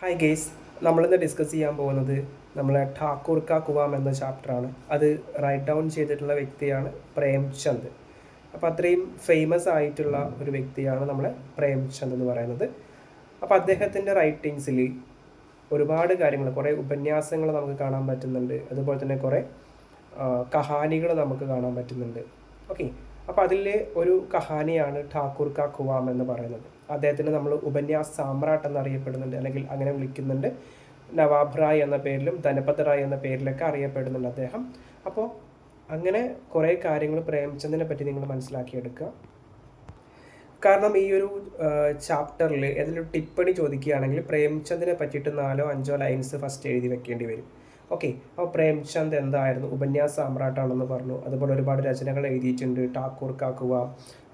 Hi guys നമ്മളിന്ന് discuss ചെയ്യാൻ പോകുന്നത് നമ്മളെ ഠാക്കൂർ കാ കുവാം എന്ന ചാപ്റ്ററാണ് അത് റൈറ്റ് ഡൗൺ ചെയ്തിട്ടുള്ള വ്യക്തിയാണ് പ്രേംചന്ദ്. അപ്പോൾ അത്രയും ഫേമസ് ആയിട്ടുള്ള ഒരു വ്യക്തിയാണ് നമ്മളെ പ്രേംചന്ദ് എന്ന് പറയുന്നത്. അപ്പോൾ അദ്ദേഹത്തിന്റെ റൈറ്റിങ്സിൽ ഒരുപാട് കാര്യങ്ങൾ കുറേ ഉപന്യാസങ്ങൾ നമുക്ക് കാണാൻ പറ്റുന്നുണ്ട്. അതുപോലെ തന്നെ കുറേ കഹാനികൾ നമുക്ക് കാണാൻ പറ്റുന്നുണ്ട്. ഓക്കെ അപ്പോൾ അതിൽ ഒരു കഹാനിയാണ് ഠാക്കൂർ കാ കുവാം എന്ന് പറയുന്നത്. അദ്ദേഹത്തിന് നമ്മൾ ഉപന്യാസ് സാമ്രാട്ട് എന്നറിയപ്പെടുന്നുണ്ട് അല്ലെങ്കിൽ അങ്ങനെ വിളിക്കുന്നുണ്ട്. നവാബ് റായ് എന്ന പേരിലും ധനപത് റായ് എന്ന പേരിലൊക്കെ അറിയപ്പെടുന്നുണ്ട് അദ്ദേഹം. അപ്പോൾ അങ്ങനെ കുറേ കാര്യങ്ങൾ പ്രേമിച്ചതിനെ പറ്റി നിങ്ങൾ മനസ്സിലാക്കിയെടുക്കുക. കാരണം ഈ ഒരു ചാപ്റ്ററിൽ ഏതെങ്കിലും ടിപ്പണി ചോദിക്കുകയാണെങ്കിൽ പ്രേംചന്ദിനെ പറ്റിയിട്ട് നാലോ അഞ്ചോ ലൈൻസ് ഫസ്റ്റ് എഴുതി വെക്കേണ്ടി വരും. ഓക്കെ അപ്പോൾ പ്രേംചന്ദ് എന്തായിരുന്നു? ഉപന്യാസ സാമ്രാട്ടാണെന്ന് പറഞ്ഞു. അതുപോലെ ഒരുപാട് രചനകൾ എഴുതിയിട്ടുണ്ട്. ടാക്കൂർ കാക്കുവ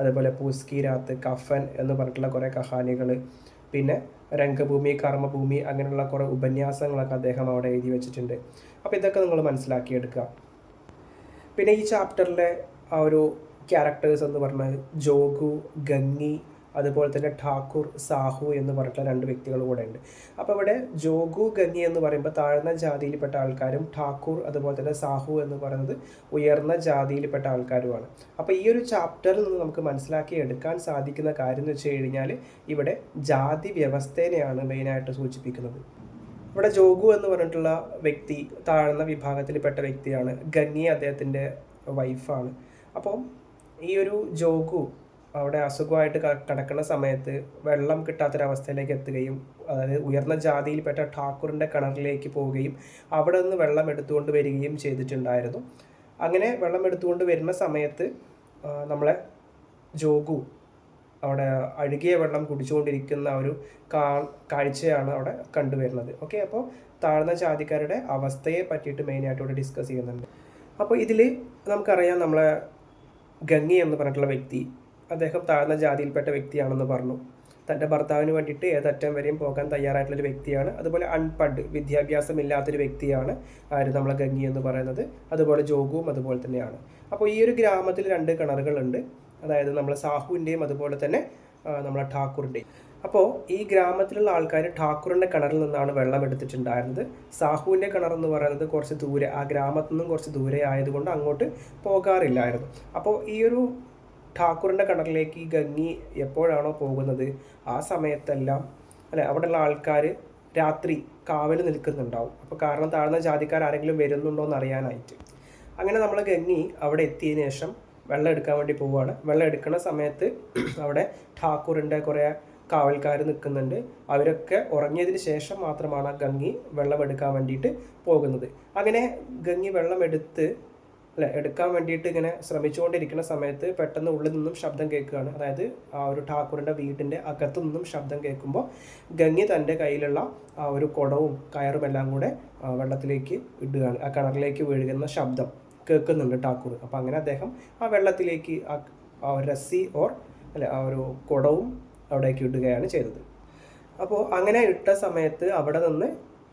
അതുപോലെ പൂസ്കി രാത്ത് കഫൻ എന്ന് പറഞ്ഞിട്ടുള്ള കുറേ കഹാനികൾ. പിന്നെ രംഗഭൂമി കർമ്മഭൂമി അങ്ങനെയുള്ള കുറേ ഉപന്യാസങ്ങളൊക്കെ അദ്ദേഹം അവിടെ എഴുതി വെച്ചിട്ടുണ്ട്. അപ്പോൾ ഇതൊക്കെ നിങ്ങൾ മനസ്സിലാക്കിയെടുക്കുക. പിന്നെ ഈ ചാപ്റ്ററിലെ ആ ഒരു ക്യാരക്ടേഴ്സ് എന്ന് പറഞ്ഞാൽ ജോഗു ഗംഗി അതുപോലെ തന്നെ ഠാക്കൂർ സാഹു എന്ന് പറഞ്ഞിട്ടുള്ള രണ്ട് വ്യക്തികൾ കൂടെ ഉണ്ട്. അപ്പോൾ ഇവിടെ ജോഗു ഗംഗി എന്ന് പറയുമ്പോൾ താഴ്ന്ന ജാതിയിൽപ്പെട്ട ആൾക്കാരും ഠാക്കൂർ അതുപോലെ തന്നെ സാഹു എന്ന് പറയുന്നത് ഉയർന്ന ജാതിയിൽപ്പെട്ട ആൾക്കാരുമാണ്. അപ്പോൾ ഈ ഒരു ചാപ്റ്ററിൽ നിന്ന് നമുക്ക് മനസ്സിലാക്കി എടുക്കാൻ സാധിക്കുന്ന കാര്യം എന്ന് വെച്ച് കഴിഞ്ഞാൽ ഇവിടെ ജാതി വ്യവസ്ഥേനെയാണ് മെയിനായിട്ട് സൂചിപ്പിക്കുന്നത്. ഇവിടെ ജോഗു എന്ന് പറഞ്ഞിട്ടുള്ള വ്യക്തി താഴ്ന്ന വിഭാഗത്തിൽപ്പെട്ട വ്യക്തിയാണ്. ഗംഗി അദ്ദേഹത്തിന്റെ വൈഫാണ് അപ്പം ഈ ഒരു ജോഗു അവിടെ അസുഖമായിട്ട് കിടക്കുന്ന സമയത്ത് വെള്ളം കിട്ടാത്തൊരവസ്ഥയിലേക്ക് എത്തുകയും അതായത് ഉയർന്ന ജാതിയിൽപ്പെട്ട ഠാക്കൂറിന്റെ കിണറിലേക്ക് പോവുകയും അവിടെ നിന്ന് വെള്ളം എടുത്തുകൊണ്ട് വരികയും ചെയ്തിട്ടുണ്ടായിരുന്നു. അങ്ങനെ വെള്ളം എടുത്തുകൊണ്ട് വരുന്ന സമയത്ത് നമ്മളെ ജോഗു അവിടെ അഴുകിയ വെള്ളം കുടിച്ചുകൊണ്ടിരിക്കുന്ന ഒരു കാ കാഴ്ചയാണ് അവിടെ കണ്ടുവരുന്നത്. ഓക്കെ അപ്പോൾ താഴ്ന്ന ജാതിക്കാരുടെ അവസ്ഥയെ പറ്റിയിട്ട് മെയിനായിട്ട് ഇവിടെ ഡിസ്കസ് ചെയ്യുന്നുണ്ട്. അപ്പോൾ ഇതിൽ നമുക്കറിയാം നമ്മളെ ഗംഗി എന്ന് പറഞ്ഞിട്ടുള്ള വ്യക്തി അദ്ദേഹം താഴ്ന്ന ജാതിയിൽപ്പെട്ട വ്യക്തിയാണെന്ന് പറഞ്ഞു. തന്റെ ഭർത്താവിന് വേണ്ടിയിട്ട് ഏതറ്റം വരെയും പോകാൻ തയ്യാറായിട്ടുള്ളൊരു വ്യക്തിയാണ്. അതുപോലെ അൺപഡ് വിദ്യാഭ്യാസം ഇല്ലാത്തൊരു വ്യക്തിയാണ് ആര് നമ്മളെ ഗംഗി എന്ന് പറയുന്നത്. അതുപോലെ ജോഗുവും അതുപോലെ തന്നെയാണ്. അപ്പോൾ ഈ ഒരു ഗ്രാമത്തിൽ രണ്ട് കിണറുകളുണ്ട്. അതായത് നമ്മളെ സാഹുവിന്റെയും അതുപോലെ തന്നെ നമ്മളെ ഠാക്കൂറിന്റെയും. അപ്പോൾ ഈ ഗ്രാമത്തിലുള്ള ആൾക്കാർ ഠാക്കൂറിന്റെ കിണറിൽ നിന്നാണ് വെള്ളം എടുത്തിട്ടുണ്ടായിരുന്നത്. സാഹുവിന്റെ കിണർ എന്ന് പറയുന്നത് കുറച്ച് ദൂരെ ആ ഗ്രാമത്തിൽ നിന്നും കുറച്ച് ദൂരെ ആയതുകൊണ്ട് അങ്ങോട്ട് പോകാറില്ലായിരുന്നു. അപ്പോൾ ഈ ഒരു ഠാക്കൂറിന്റെ കടലിലേക്ക് ഈ ഗംഗി എപ്പോഴാണോ പോകുന്നത്? ആ സമയത്തെല്ലാം അല്ലെ അവിടെയുള്ള ആൾക്കാർ രാത്രി കാവൽ നിൽക്കുന്നുണ്ടാവും. അപ്പോൾ കാരണം താഴ്ന്ന ജാതിക്കാർ ആരെങ്കിലും വരുന്നുണ്ടോ എന്ന് അറിയാനായിട്ട് അങ്ങനെ നമ്മൾ ഗംഗി അവിടെ എത്തിയതിനു ശേഷം വെള്ളം എടുക്കാൻ വേണ്ടി പോവുകയാണ്. വെള്ളം എടുക്കുന്ന സമയത്ത് അവിടെ ഠാക്കൂറിന്റെ കുറേ കാവൽക്കാർ നിൽക്കുന്നുണ്ട്. അവരൊക്കെ ഉറങ്ങിയതിന് ശേഷം മാത്രമാണ് ആ ഗംഗി വെള്ളം എടുക്കാൻ വേണ്ടിയിട്ട് പോകുന്നത്. അങ്ങനെ ഗംഗി വെള്ളം എടുത്ത് അല്ലെ എടുക്കാൻ വേണ്ടിയിട്ട് ഇങ്ങനെ ശ്രമിച്ചുകൊണ്ടിരിക്കുന്ന സമയത്ത് പെട്ടെന്ന് ഉള്ളിൽ നിന്നും ശബ്ദം കേൾക്കുകയാണ്. അതായത് ആ ഒരു ഠാക്കൂറിന്റെ വീടിന്റെ അകത്തു നിന്നും ശബ്ദം കേൾക്കുമ്പോൾ ഗംഗി തന്റെ കയ്യിലുള്ള ആ ഒരു കുടവും കയറും എല്ലാം കൂടെ വെള്ളത്തിലേക്ക് ഇടുകയാണ്. ആ കിണറിലേക്ക് വീഴുന്ന ശബ്ദം കേൾക്കുന്നുണ്ട് ഠാക്കൂർ. അപ്പോൾ അങ്ങനെ അദ്ദേഹം ആ വെള്ളത്തിലേക്ക് ആ രസി ഓർ അല്ലെ ആ ഒരു കുടവും അവിടേക്ക് ഇടുകയാണ് ചെയ്തത്. അപ്പോൾ അങ്ങനെ ഇട്ട സമയത്ത് അവിടെ നിന്ന്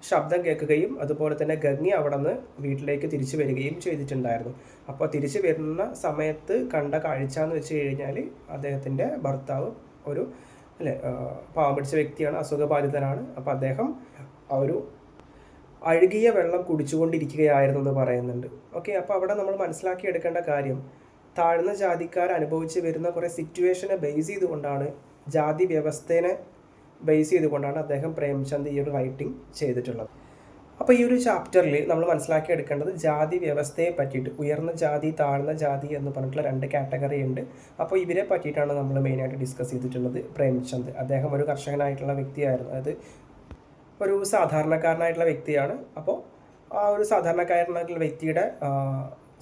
ശബ്ദം കേൾക്കുകയും അതുപോലെ തന്നെ ഗംഗി അവിടെ നിന്ന് വീട്ടിലേക്ക് തിരിച്ചു വരികയും ചെയ്തിട്ടുണ്ടായിരുന്നു. അപ്പോൾ തിരിച്ചു വരുന്ന സമയത്ത് കണ്ട കാഴ്ച എന്ന് വെച്ച് കഴിഞ്ഞാൽ അദ്ദേഹത്തിന്റെ ഭർത്താവ് ഒരു അല്ലേ പാവം പിടിച്ച വ്യക്തിയാണ് അസുഖബാധിതനാണ്. അപ്പോൾ അദ്ദേഹം ഒരു അഴുകിയ വെള്ളം കുടിച്ചുകൊണ്ടിരിക്കുകയായിരുന്നു എന്ന് പറയുന്നുണ്ട്. ഓക്കെ അപ്പോൾ അവിടെ നമ്മൾ മനസ്സിലാക്കി എടുക്കേണ്ട കാര്യം താഴ്ന്ന ജാതിക്കാർ അനുഭവിച്ച് വരുന്ന കുറേ സിറ്റുവേഷനെ ബേസ് ചെയ്തുകൊണ്ടാണ് ജാതി വ്യവസ്ഥേനെ ബേസ് ചെയ്തുകൊണ്ടാണ് അദ്ദേഹം പ്രേംചന്ദ് ഈ ഒരു റൈറ്റിംഗ് ചെയ്തിട്ടുള്ളത്. അപ്പോൾ ഈ ഒരു ചാപ്റ്ററിൽ നമ്മൾ മനസ്സിലാക്കിയെടുക്കേണ്ടത് ജാതി വ്യവസ്ഥയെ പറ്റിയിട്ട് ഉയർന്ന ജാതി താഴ്ന്ന ജാതി എന്ന് പറഞ്ഞിട്ടുള്ള രണ്ട് കാറ്റഗറി ഉണ്ട്. അപ്പോൾ ഇവരെ പറ്റിയിട്ടാണ് നമ്മൾ മെയിനായിട്ട് ഡിസ്കസ് ചെയ്തിട്ടുള്ളത് പ്രേംചന്ദ്. അദ്ദേഹം ഒരു കർഷകനായിട്ടുള്ള വ്യക്തിയായിരുന്നു. അതായത് ഒരു സാധാരണക്കാരനായിട്ടുള്ള വ്യക്തിയാണ്. അപ്പോൾ ആ ഒരു സാധാരണക്കാരനായിട്ടുള്ള വ്യക്തിയുടെ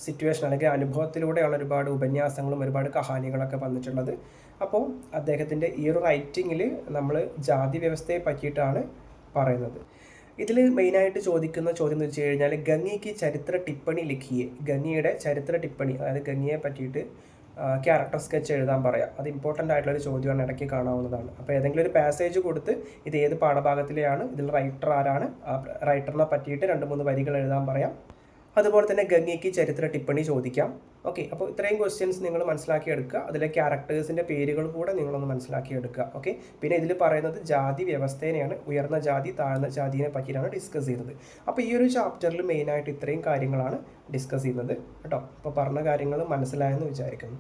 സിറ്റുവേഷൻ അല്ലെങ്കിൽ അനുഭവത്തിലൂടെയുള്ള ഒരുപാട് ഉപന്യാസങ്ങളും ഒരുപാട് കഹാനികളൊക്കെ വന്നിട്ടുള്ളത്. അപ്പോൾ അദ്ദേഹത്തിന്റെ ഈ ഒരു റൈറ്റിങ്ങിൽ നമ്മൾ ജാതി വ്യവസ്ഥയെ പറ്റിയിട്ടാണ് പറയുന്നത്. ഇതിൽ മെയിനായിട്ട് ചോദിക്കുന്ന ചോദ്യം എന്ന് വെച്ച് കഴിഞ്ഞാൽ ഗംഗയ്ക്ക് ചരിത്ര ടിപ്പണി ലിഖിയെ ഗംഗയുടെ ചരിത്ര ടിപ്പണി അതായത് ഗംഗയെ പറ്റിയിട്ട് ക്യാരക്ടർ സ്കെച്ച് എഴുതാൻ പറയാം. അത് ഇമ്പോർട്ടന്റ് ആയിട്ടുള്ളൊരു ചോദ്യമാണ് ഇടയ്ക്ക് കാണാവുന്നതാണ്. അപ്പോൾ ഏതെങ്കിലും ഒരു പാസേജ് കൊടുത്ത് ഇത് ഏത് പാഠഭാഗത്തിലെയാണ് ഇതിൽ റൈറ്റർ ആരാണ് ആ റൈറ്ററിനെ പറ്റിയിട്ട് രണ്ട് മൂന്ന് വരികൾ എഴുതാൻ പറയാം. അതുപോലെ തന്നെ ഗംഗയ്ക്ക് ചരിത്ര ടിപ്പണി ചോദിക്കാം. ഓക്കെ അപ്പോൾ ഇത്രയും ക്വസ്റ്റ്യൻസ് നിങ്ങൾ മനസ്സിലാക്കിയെടുക്കുക. അതിലെ ക്യാരക്ടേഴ്സിന്റെ പേരുകൾ കൂടെ നിങ്ങളൊന്ന് മനസ്സിലാക്കിയെടുക്കുക. ഓക്കെ പിന്നെ ഇതിൽ പറയുന്നത് ജാതി വ്യവസ്ഥേനെയാണ് ഉയർന്ന ജാതി താഴ്ന്ന ജാതിയെ പറ്റിയിട്ടാണ് ഡിസ്കസ് ചെയ്യുന്നത് അപ്പോൾ ഈ ഒരു ചാപ്റ്ററിൽ മെയിനായിട്ട് ഇത്രയും കാര്യങ്ങളാണ് ഡിസ്കസ് ചെയ്യുന്നത്. കേട്ടോ അപ്പോൾ പറഞ്ഞ കാര്യങ്ങൾ മനസ്സിലായെന്ന് വിചാരിക്കുന്നു.